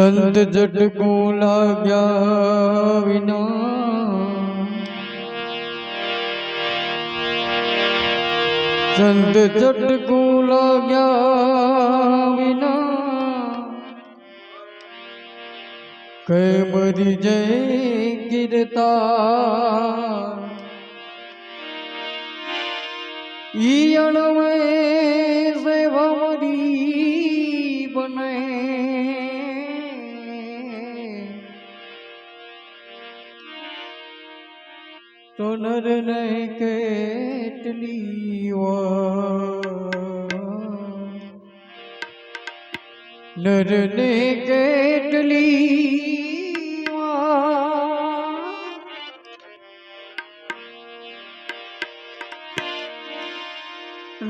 સંત જટકો લાગ્યા વિના. સંત જટકો લાગ્યા વિના. કઈ મરી જય ગીરતા ઈ અણવે સેવા મરી બને. તો નર નય કેટલી નરને કેટલી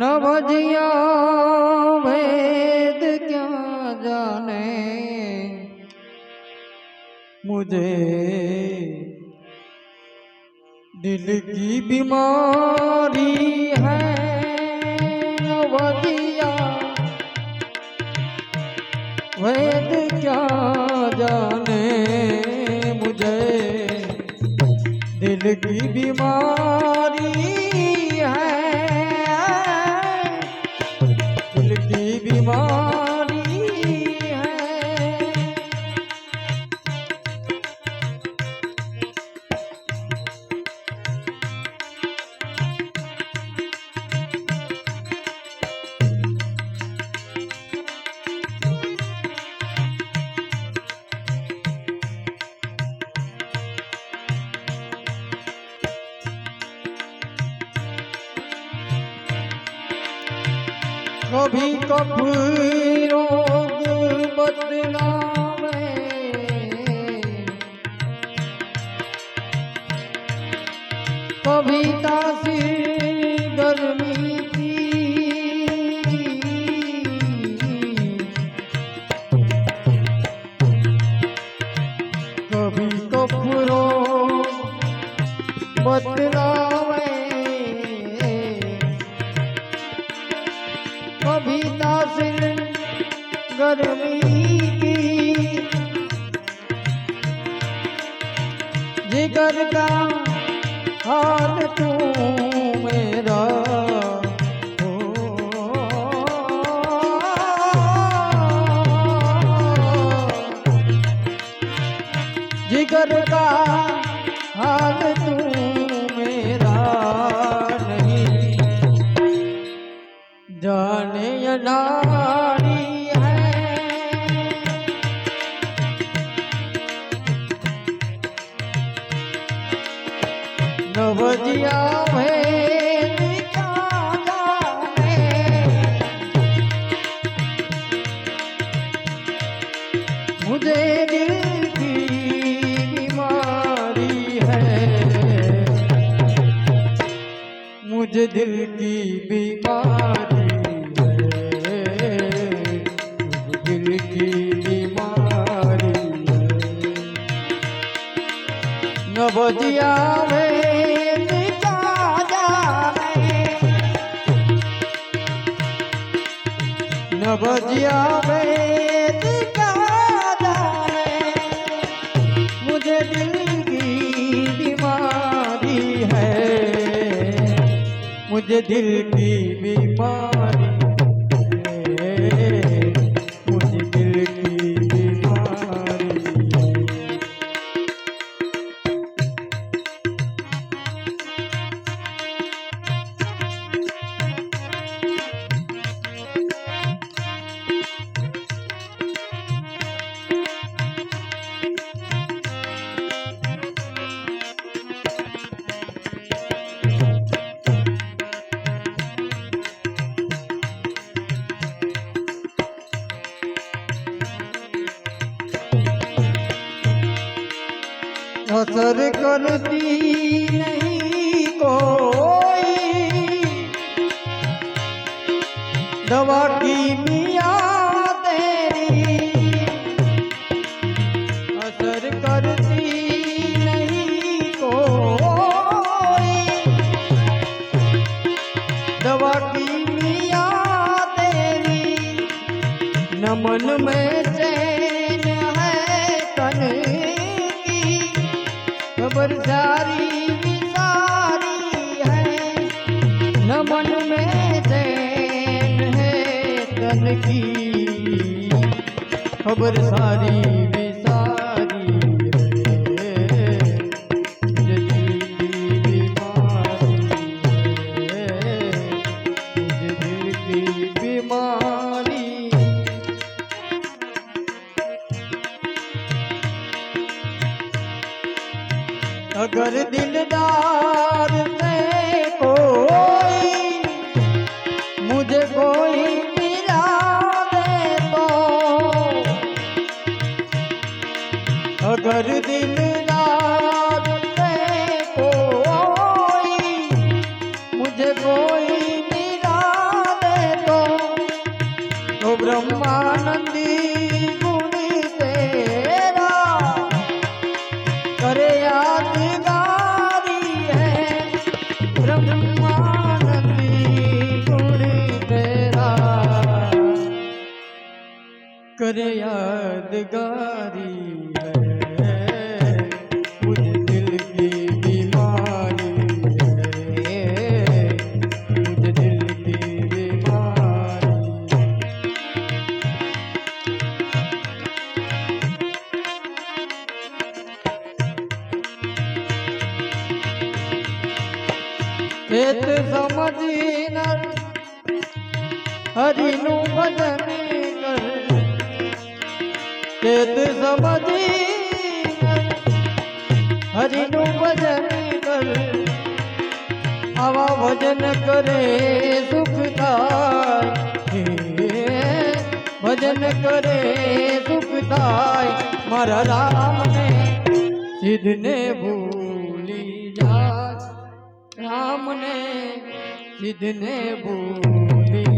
નવજિયા વેદ ક્યાં જાને મુજે दिल की बीमारी है न वैद वेद क्या जाने मुझे? दिल की बीमारी કભી કભી રોગ બદલાવે કવિતા સી ગરમી કભી કપૂરો બદલા जिगर का हाल तू मेरा मुझे दिल की बीमारी है। मुझे दिल की बीमारी दिल की बीमारी नवजिया नवजिया में दिल की बीमारी বর্ষা हरि भजन करेत समझी हरि भजन कर। हवा भजन करे सुखदाय भजन करे सुखदाय मर राम ने सिद्ध ने भूली जा राम ने सिद्ध ने भूली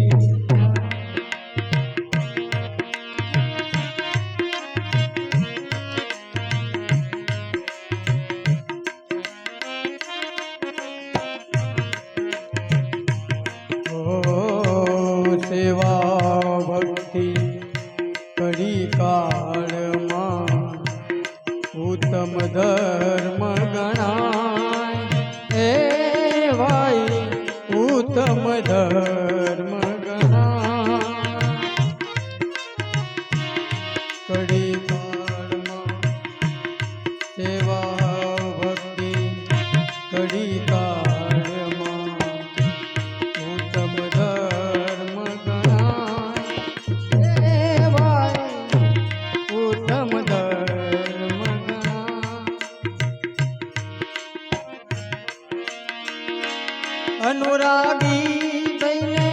અનુરાગી થઈને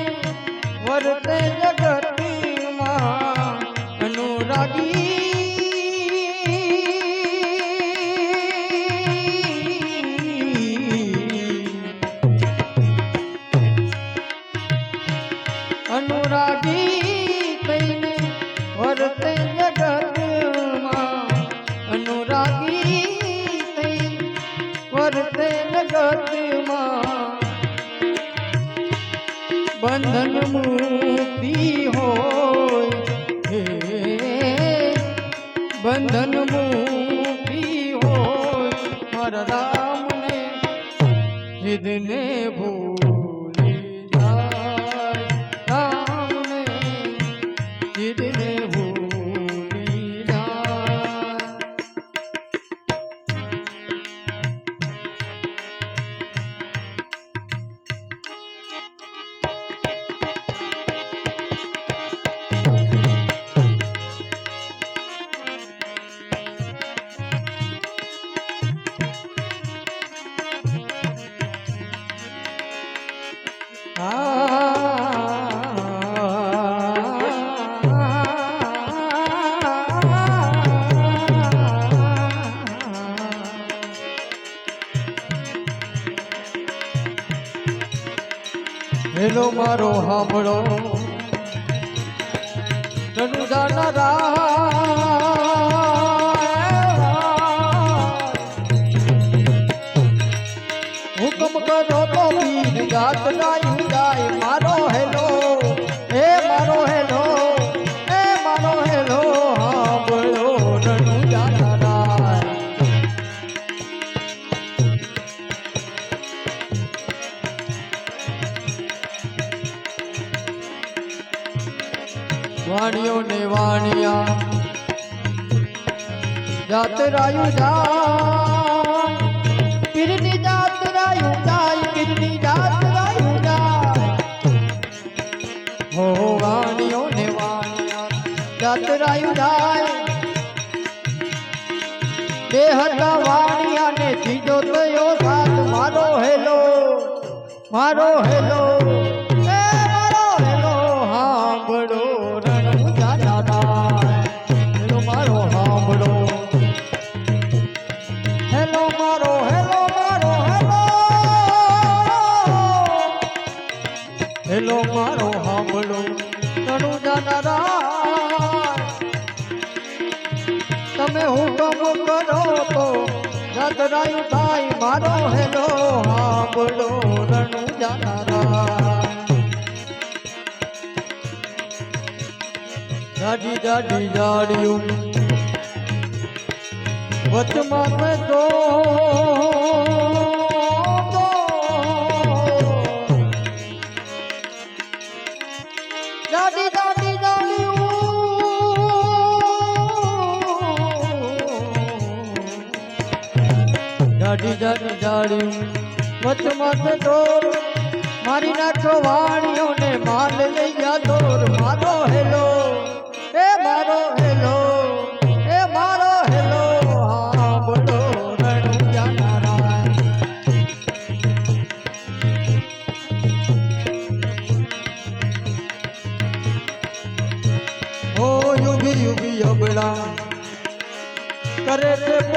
વર્તે જગ મુક્તિ હોય. હે બંધન મુક્તિ હોય. મારા રામને જીદને ભૂ મારો હમળો ધનુજાના રાહ વાણિયો. ને વાણિયા જાત રાયું જા પીરની જાત રાયું જાય પીરની જાત રાયું જાય. હો વાણિયો ને વાણિયા જાત રાયું જાય. બે હતા વાણિયા ને ત્રીજો થયો સાથ. મારો હેલો મારો હેલો. હેલો મારો હાંભળો જાનારા તમે હુકમ કરો તો જતરાયું થાય મારો, હેલો હાંભળો રણુ જાનારા જાડી જાડી જાડિયું. વચમાં તો જાડી જાડી જાડિયું જાડી જાડી જાડિયું વચમાં દોર મારી નાખો વાણીઓને માલ લઈ ગયા દોર. મારો હેલો, એ મારો હેલો.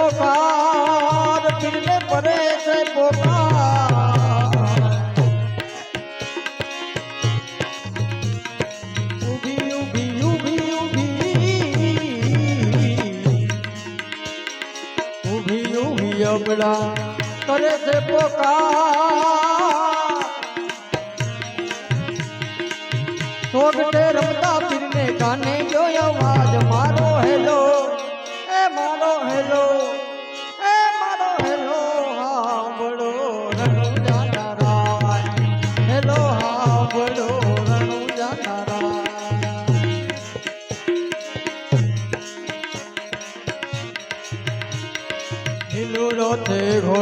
પોકાર પીરને પરે છે પોકાર. ઊભી ઊભી ઊભી ઊભી. ઊભી ઊભી અબળા કરે છે પોકાર. તે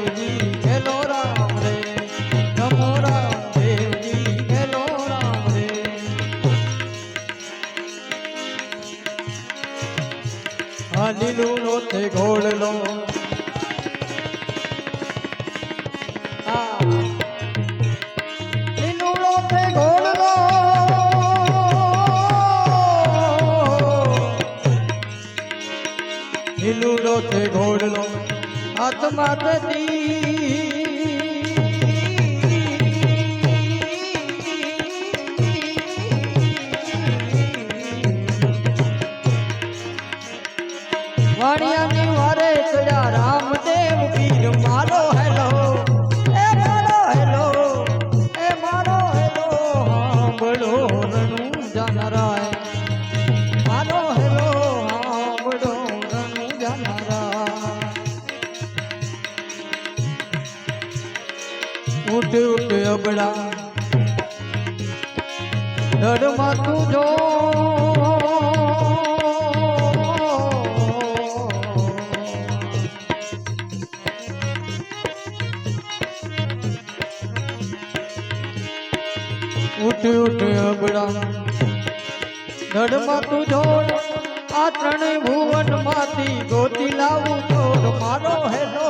નો લીલું નો ઘોડલો હાથમાં ઉઠ ઉઠ અબડા ધડમાં તું જો. ઉઠ ઉઠ અબડા ધડમાં તું જોડ આ ત્રણેય ભુવનમાંથી ગોતી લાવું તો મારો હેલો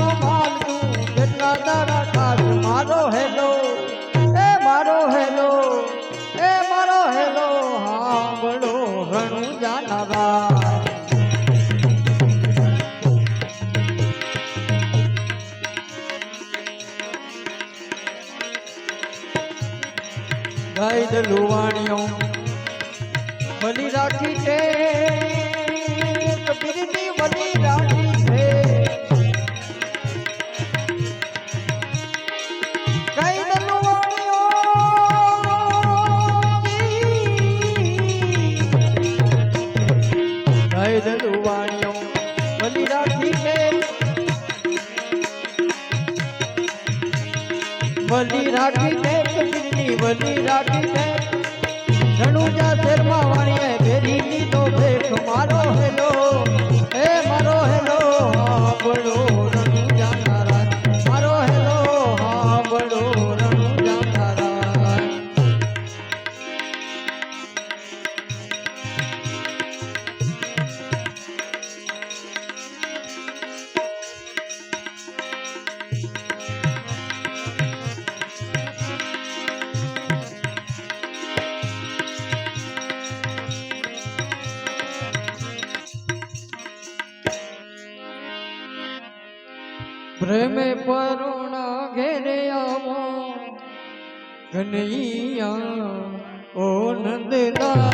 गाय दलुवाणियों बलि राखी के बलि राखी காதலா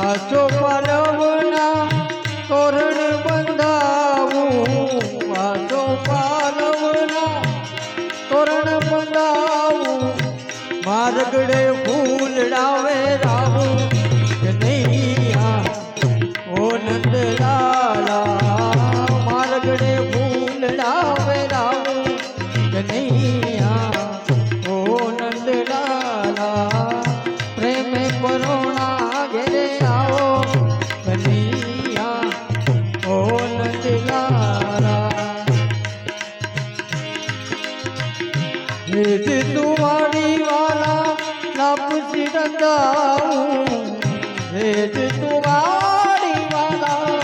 આસો પાલવના તોરણ બંધાવું. આસો પાલવના તોરણ બંધાવું. માર્ગડે નિજ તુમારી વાલા ના પૂછી રંગાવું નિજ તુમારી વાલા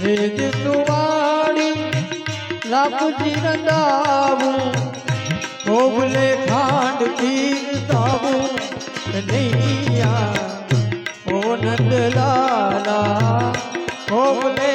નિજ તુમારી ના ખાંડ પીરતાવું નૈયા ઓ નંદલાલા કોબલે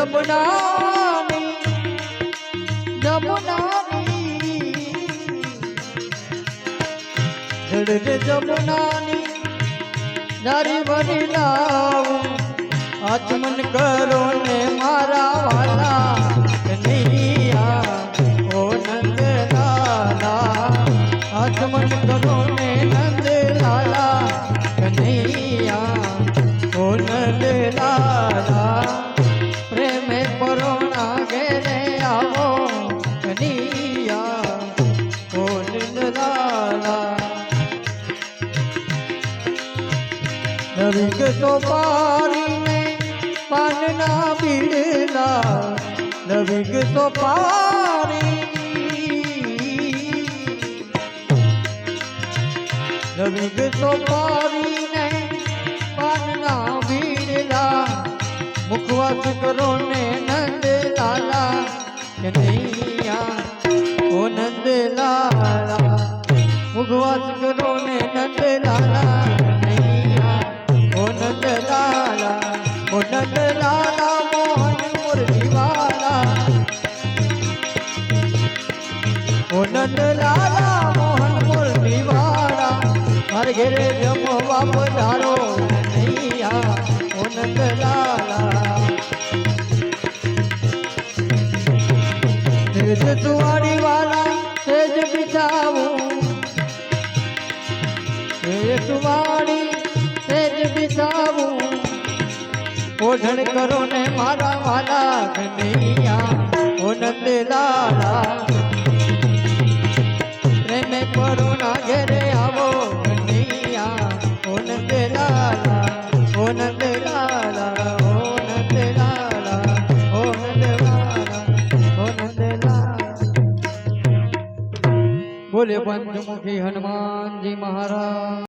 यमुना यमुना जमुना नारी बनी लाओ आचमन करो ने मारा वाला, कन्हैया, ओ नंद आचमन करो ने પારીને પાનના બીડલા નવીક તો પારી નવીક તો પારીને પાનના બીડલા મુખવાસ કરો ને નંદ લાલા કનૈયા ઓ નંદ લાલા. મુખવાસ કરો ને નંદ લાલા. ઘેરે જમવા પધારો નૈયા. ઓ નંદ લાલા ઓઢણ કરો ને મારા વાલા કનૈયા ઓ નંદ લાલા પ્રેમે કરુણા ઘેરે આવો કનૈયા ઓ નંદ લાલા ઓ નંદ લાલા ઓ નંદ લાલા ઓ નંદ લાલા ઓ નંદ લાલા બોલે પંચમુખી હનુમાનજી મહારાજ